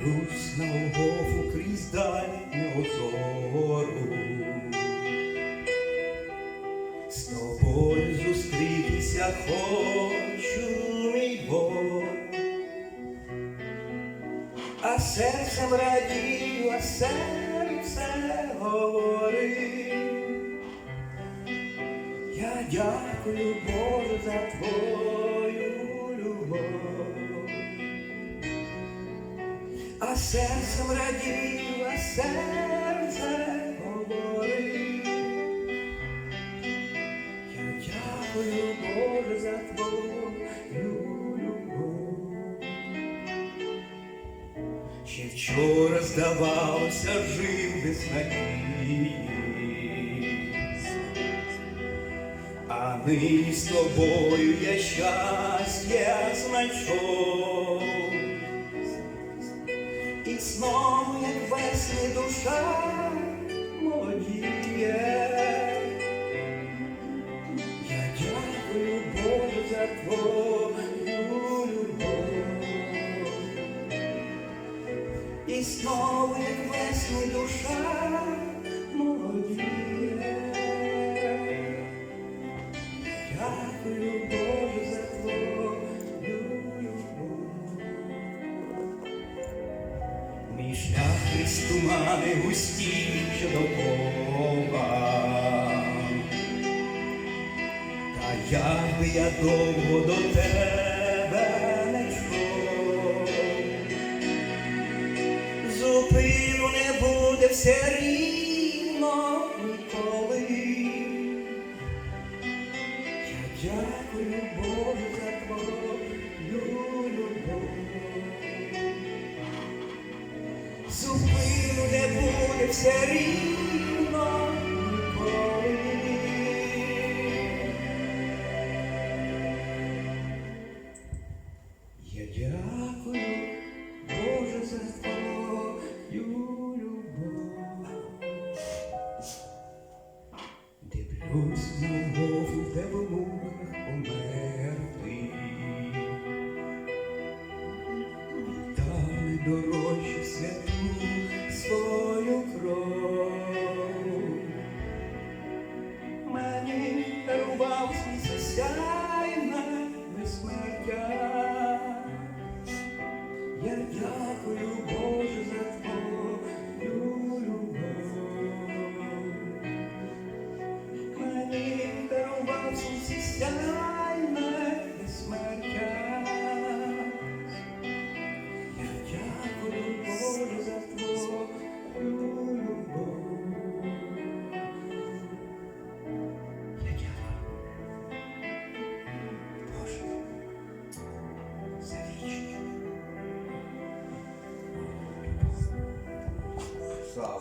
Дивлюсь на Голгофу крізь дальнього зору. З тобою зустрітися хочу, мій Бог. А серцем радію, а серце говорить. Я дякую Боже за твою серцем радію, а серце говорить. Я дякую Боже за твою любов. Ще вчора здавалося, жив без надії. А нині з тобою я щастя знайшов. Душа молодіє. Я дякую Боже за твою любов. І знову, як весні душа молодіє. Дякую Боже за твою любов. Мій шлях крізь тумани густі що до Бога. Та як би я довго до тебе не йшов, зупину не буде все рівно буде все рівно ніколи. Я дякую Боже за твою любов. Дивлюсь на мову, в муках померти. Віддали дорожче святу Yeah. Вічну любов.